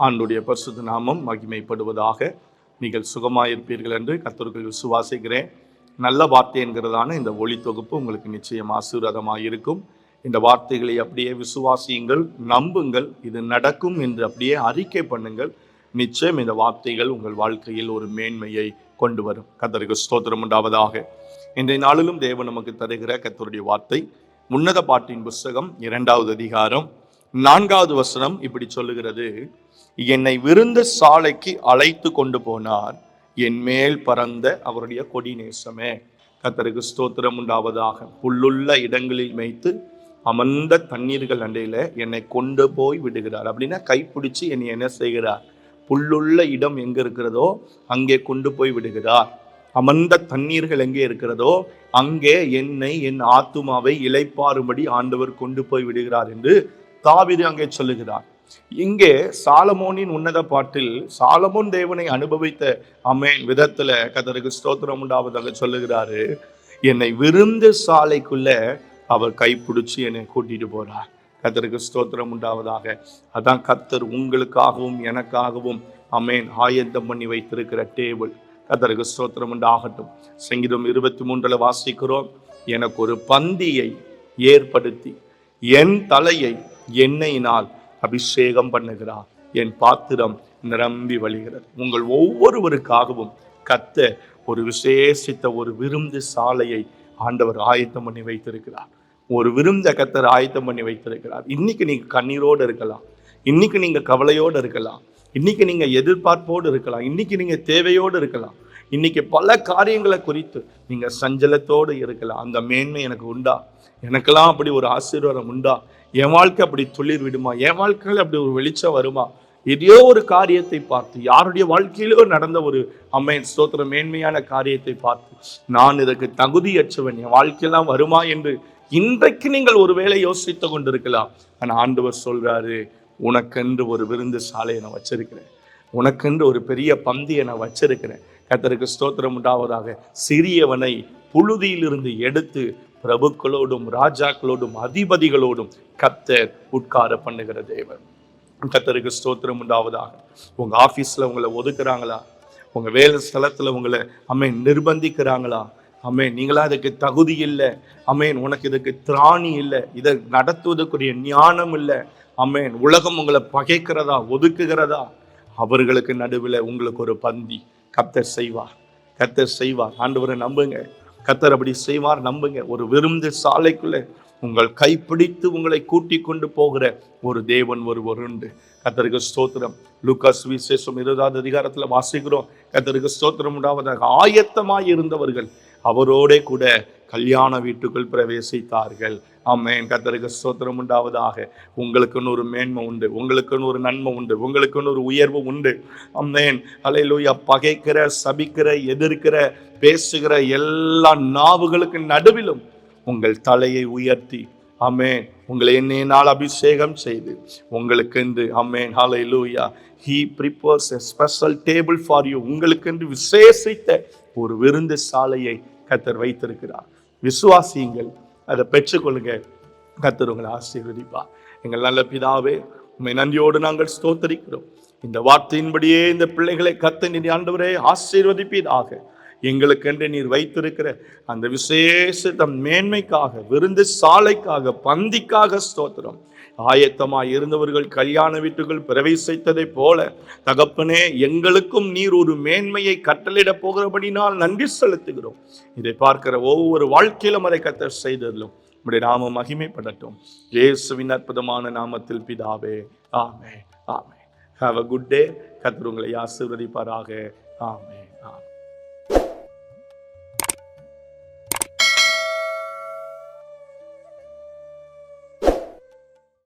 ஆண்டுடைய பரிசுத்த நாமம் மகிமைப்படுவதாக நீங்கள் சுகமாயிருப்பீர்கள் என்று கத்தர்கள் விசுவாசிக்கிறேன். நல்ல வார்த்தை என்கிறதான இந்த ஒளி தொகுப்பு உங்களுக்கு நிச்சயம் ஆசீர்வாதமாக இருக்கும். இந்த வார்த்தைகளை அப்படியே விசுவாசியுங்கள் நம்புங்கள் இது நடக்கும் என்று அப்படியே அறிக்கை பண்ணுங்கள். நிச்சயம் இந்த வார்த்தைகள் உங்கள் வாழ்க்கையில் ஒரு மேன்மையை கொண்டு வரும். கத்தருக்கு ஸ்தோத்திரம் உண்டாவதாக. இன்றைய நாளிலும் தேவன் நமக்கு தருகிற கத்தருடைய வார்த்தை உன்னத பாட்டின் புஸ்தகம் இரண்டாவது அதிகாரம் நான்காவது வசனம் இப்படி சொல்லுகிறது. என்னை விருந்த சாலைக்கு அழைத்து கொண்டு போனார். என் மேல் பறந்த அவருடைய கொடி நேசமே. கத்தருக்கு ஸ்தோத்திரம் உண்டாவதாக. புல்லுள்ள இடங்களில் மேய்த்து அமர்ந்த தண்ணீர்கள் அண்டையில என்னை கொண்டு போய் விடுகிறார். அப்படின்னா கைப்பிடிச்சு என்னை என்ன செய்கிறார்? புல்லுள்ள இடம் எங்க இருக்கிறதோ அங்கே கொண்டு போய் விடுகிறார். அமர்ந்த தண்ணீர்கள் எங்கே இருக்கிறதோ அங்கே என்னை என் ஆத்துமாவை இலைப்பாறும்படி ஆண்டவர் கொண்டு போய் விடுகிறார் என்று தாவிது அங்கே சொல்லுகிறார். இங்கே சாலமோனின் உன்னத பாட்டில் சாலமோன் தேவனை அனுபவித்த அமேன் விதத்துல கதருக்கு ஸ்தோத்திரம் உண்டாவதாக சொல்லுகிறாரு. என்னை விருந்து சாலைக்குள்ள அவர் கைப்பிடிச்சு என்னை கூட்டிட்டு போறார். கத்தருக்கு ஸ்தோத்திரம் உண்டாவதாக. அதான் கத்தர் உங்களுக்காகவும் எனக்காகவும் அமேன் ஆயத்தம் பண்ணி வைத்திருக்கிற டேபிள். கத்தருக்கு ஸ்தோத்திரம் உண்டாகட்டும். சங்கீதம் இருபத்தி மூன்றுல வாசிக்கிறோம். எனக்கு ஒரு பந்தியை ஏற்படுத்தி என் தலையை எண்ணெயினால் அபிஷேகம் பண்ணுகிறார். என் பாத்திரம் நிரம்பி வழிகிறது. உங்கள் ஒவ்வொருவருக்காகவும் கத்த ஒரு விசேஷித்த ஒரு விருந்து சாலையை ஆண்டவர் ஆயத்தம் பண்ணி வைத்திருக்கிறார். ஒரு விருந்த கத்தர் ஆயத்தம் பண்ணி வைத்திருக்கிறார். இன்னைக்கு நீங்க கண்ணீரோடு இருக்கலாம். இன்னைக்கு நீங்க கவலையோடு இருக்கலாம். இன்னைக்கு நீங்க எதிர்பார்ப்போடு இருக்கலாம். இன்னைக்கு நீங்க தேவையோடு இருக்கலாம். இன்னைக்கு பல காரியங்களை குறித்து நீங்க சஞ்சலத்தோடு இருக்கலாம். அந்த மேன்மை எனக்கு உண்டா? எனக்கெல்லாம் அப்படி ஒரு ஆசீர்வாதம் உண்டா? என் வாழ்க்கை அப்படி துளிர் விடுமா? என் வாழ்க்கையில் அப்படி ஒரு வெளிச்சம் வருமா? எதையோ ஒரு காரியத்தை பார்த்து யாருடைய வாழ்க்கையிலோ நடந்த ஒரு அம்மையின் ஸ்தோத்திர மேன்மையான காரியத்தை பார்த்து நான் இதற்கு தகுதியற்றவன் என் வாழ்க்கையெல்லாம் வருமா என்று இன்றைக்கு நீங்கள் ஒருவேளை யோசித்து கொண்டிருக்கலாம். ஆனால் ஆண்டவர் சொல்றாரு உனக்கென்று ஒரு விருந்து சாலையை நான் வச்சிருக்கிறேன். உனக்கென்று ஒரு பெரிய பந்தியை நான் வச்சிருக்கிறேன். கத்தருக்கு ஸ்தோத்திரம் உண்டாவதாக. சிறியவனை புழுதியிலிருந்து எடுத்து பிரபுக்களோடும் ராஜாக்களோடும் அதிபதிகளோடும் கத்தர் உட்கார பண்ணுகிற தேவன். கத்தருக்கு ஸ்தோத்திரம் உண்டாவதாக. உங்கள் ஆஃபீஸில் உங்களை ஒதுக்குறாங்களா? உங்கள் வேலை ஸ்தலத்தில் உங்களை அம்மேன் நிர்பந்திக்கிறாங்களா? அம்மேன் நீங்களா அதுக்கு தகுதி இல்லை. அம்மேன் உனக்கு இதுக்கு திராணி இல்லை. இதை நடத்துவதற்குரிய ஞானம் இல்லை. அம்மேன் உலகம் உங்களை பகைக்கிறதா ஒதுக்குகிறதா? அவர்களுக்கு நடுவில் உங்களுக்கு ஒரு பந்தி. கத்தர் செய்வார். கத்தர் செய்வார். ஆண்டவரை நம்புங்க. கத்தர் அப்படி செய்வார் நம்புங்க. ஒரு விருந்து சாலைக்குள்ள உங்கள் கைப்பிடித்து உங்களை கூட்டி கொண்டு போகிற ஒரு தேவன் ஒரு உண்டு. கத்தருக்கு ஸ்தோத்திரம். லூகாஸ் விசேஷம் இருபதாவது அதிகாரத்தில் வாசிக்கிறோம். கத்தருக்கு ஸ்தோத்திரம் உண்டாவதாக. ஆயத்தமாய் இருந்தவர்கள் அவரோடே கூட கல்யாண வீட்டுக்குள் பிரவேசித்தார்கள். ஆமென். கத்தருக்கு சோத்திரம் உண்டாவதாக. உங்களுக்குன்னு ஒரு மேன்மை உண்டு. உங்களுக்குன்னு ஒரு நன்மை உண்டு. உங்களுக்குன்னு ஒரு உயர்வு உண்டு. ஆமென். அலையிலூயா பகைக்கிற சபிக்கிற எதிர்க்கிற பேசுகிற எல்லா நாவுகளுக்கு நடுவிலும் உங்கள் தலையை உயர்த்தி. அமேன் உங்களை என்னையினால் அபிஷேகம் செய்து. உங்களுக்கென்று amen hallelujah he prepares a special table for you உங்களுக்கென்று விசேஷித்த ஒரு விருந்து சாலையை கத்தர் வைத்திருக்கிறார். விசுவாசியுங்கள் அதை பெற்றுக்கொள்ளுங்க. கத்தர் உங்களை ஆசீர்வதிப்பார் எங்கள் நல்ல பிதாவே உண்மை நன்றியோடு நாங்கள் ஸ்தோத்தரிக்கிறோம். இந்த வார்த்தையின்படியே இந்த பிள்ளைகளை கத்த நீர் ஆண்டவரே ஆசீர்வதிப்பீராக. எங்களுக்கென்று நீர் வைத்திருக்கிற அந்த விசேஷ தம் மேன்மைக்காக விருந்து சாலைக்காக பந்திக்காக ஸ்தோத்திரம். ஆயத்தமாய் இருந்தவர்கள் கல்யாண வீட்டுகள் பிரவேசித்ததைப் போல தகப்பனே எங்களுக்கும் நீர் ஒரு மேன்மையை கட்டளிட போகிறபடினால் நன்றி செலுத்துகிறோம். இதை பார்க்கிற ஒவ்வொரு வாழ்க்கையிலும் அதை கத்தர் செய்ததிலும் நம்முடைய நாம மகிமைப்படட்டும். இயேசுவின் அற்புதமான நாமத்தில் பிதாவே ஆமே ஆமே ஹாவ் அ குட் டே கத்தர் உங்களை ஆசீர்வதிப்பாராக. ஆமே